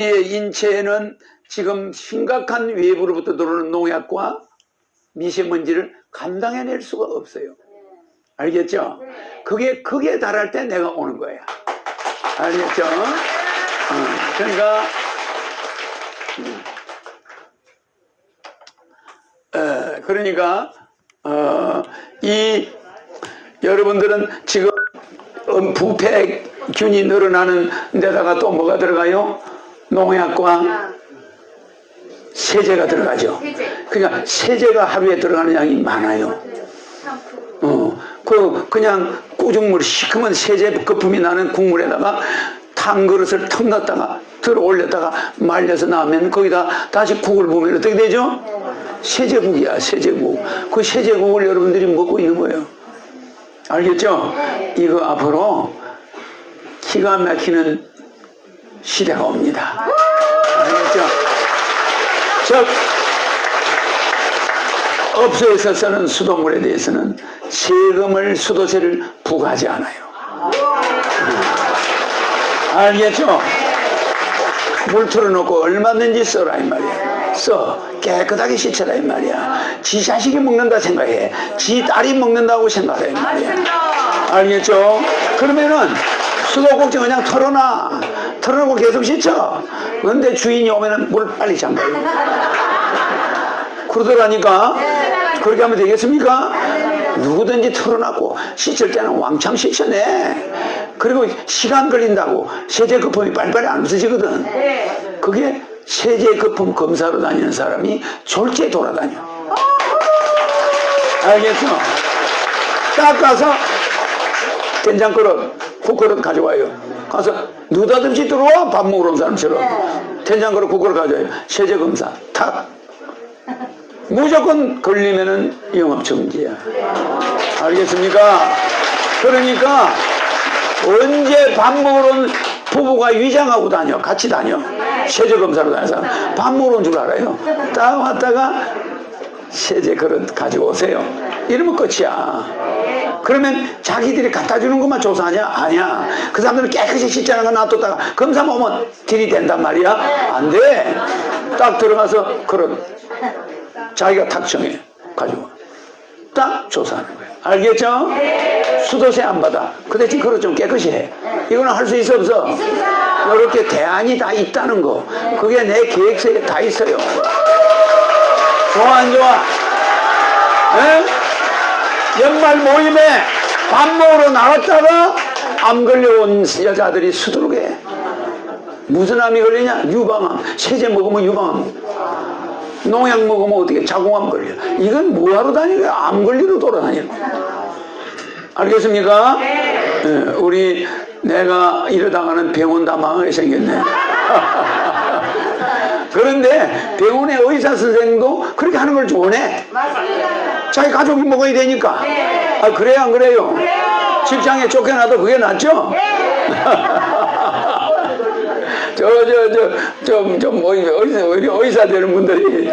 우리의 인체에는 지금 심각한 외부로부터 들어오는 농약과 미세먼지를 감당해낼 수가 없어요. 알겠죠? 그게 그게 달할 때 내가 오는 거야. 알겠죠? 어, 그러니까 에, 그러니까 어, 이 여러분들은 지금 음, 부패균이 늘어나는 데다가 또 뭐가 들어가요? 농약과 세제가 들어가죠. 세제. 그러니까 세제가 하루에 들어가는 양이 많아요. 어, 그 그냥 꾸중물 시커먼 세제 거품이 나는 국물에다가 탄 그릇을 턱 넣었다가 들어 올렸다가 말려서 나오면 거기다 다시 국을 부으면 어떻게 되죠? 세제국이야 세제국. 그 세제국을 여러분들이 먹고 있는 거예요. 알겠죠? 이거 앞으로 기가 막히는 시대가 옵니다. 알겠죠? 즉 업소에서 쓰는 수돗물에 대해서는 세금을 수도세를 부과하지 않아요. 알겠죠? 물 틀어놓고 얼마든지 써라 이 말이야. 써 깨끗하게 씻어라 이 말이야. 지 자식이 먹는다 생각해. 지 딸이 먹는다고 생각해 이 말이야. 알겠죠? 그러면은 수도꼭지 그냥 털어놔. 털어놓고 계속 씻어. 근데 주인이 오면은 물 빨리 잠가요. 그러더라니까 그렇게 하면 되겠습니까? 누구든지 털어놨고 씻을 때는 왕창 씻어내 그리고 시간 걸린다고 세제 거품이 빨리빨리 안 없어지거든 그게 세제 거품 검사로 다니는 사람이 졸지에 돌아다녀 알겠죠? 닦아서 된장 그릇 국그릇 가져와요 가서 느닷없이 들어와 밥 먹으러 온 사람처럼 된장 그릇 국그릇 가져와요 세제 검사 탁 무조건 걸리면은 영업 정지야. 알겠습니까? 그러니까 언제 밥 먹으러 온 부부가 위장하고 다녀, 같이 다녀. 세제 검사로 다녀서 밥 먹으러 온 줄 알아요. 딱 왔다가 세제 그릇 가지고 오세요. 이러면 끝이야. 그러면 자기들이 갖다 주는 것만 조사하냐? 아니야. 그 사람들은 깨끗이 씻자는 거 놔뒀다가 검사 오면 들이댄단 말이야? 안 돼. 딱 들어가서 그릇 자기가 탁 정해 가지고 딱 조사하는 거예요. 알겠죠? 수도세 안 받아. 그 대신 그릇 좀 깨끗이 해. 이거는 할 수 있어 없어? 이렇게 대안이 다 있다는 거. 그게 내 계획서에 다 있어요. 좋아 안 좋아? 에? 연말 모임에 밥 먹으러 나갔다가 암 걸려온 여자들이 수두룩해. 무슨 암이 걸리냐? 유방암. 세제 먹으면 유방암. 농약 먹으면 어떻게 자궁암 걸려. 이건 뭐하러 거야? 암 걸리러 돌아다니는. 알겠습니까? 예, 우리 내가 이러다가는 병원 다 망하게 생겼네. 그런데 병원의 의사 선생도 그렇게 하는 걸 원해. 자기 가족이 먹어야 되니까. 아, 그래요, 안 그래요? 직장에 쫓겨나도 그게 낫죠? 저, 저, 저, 좀, 좀, 뭐, 의사, 의사 되는 분들이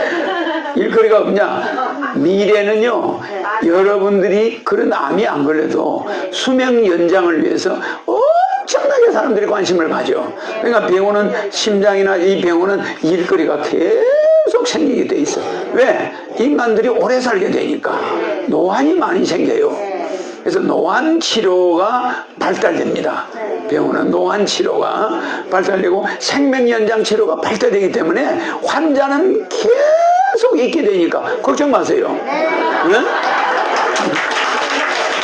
일거리가 없냐? 미래는요, 여러분들이 그런 암이 안 걸려도 수명 연장을 위해서 엄청나게 사람들이 관심을 가져. 그러니까 병원은, 심장이나 이 병원은 일거리가 계속 생기게 돼 있어. 왜? 인간들이 오래 살게 되니까. 노안이 많이 생겨요. 그래서 노안 치료가 발달됩니다. 병원은 노안 치료가 발달되고 생명 연장 치료가 발달되기 때문에 환자는 계속 있게 되니까 걱정 마세요. 네?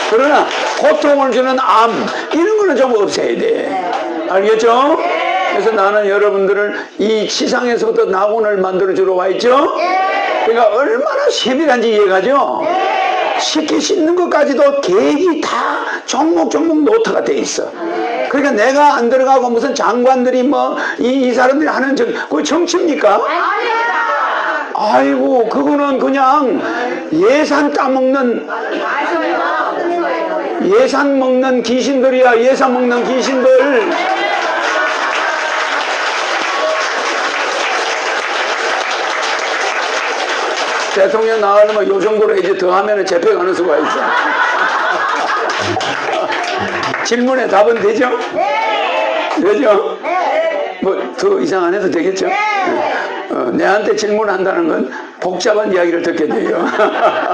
그러나 고통을 주는 암 이런 거는 좀 없애야 돼. 알겠죠? 그래서 나는 여러분들을 이 지상에서부터 낙원을 만들어 주러 와 있죠? 그러니까 얼마나 세밀한지 이해가죠? 쉽게 씻는 것까지도 계획이 다 종목 종목 노트가 돼 있어. 그러니까 내가 안 들어가고 무슨 장관들이 뭐이 사람들이 하는 저 그거 정치입니까? 아이고 그거는 그냥 예산 따먹는 예산 먹는 귀신들이야 예산 먹는 귀신들 대통령 나가려면 요 정도로 이제 더 하면 잡혀가는 수가 있어 질문에 답은 되죠? 되죠? 뭐더 이상 안 해도 되겠죠? 어, 내한테 질문한다는 건 복잡한 이야기를 듣게 돼요.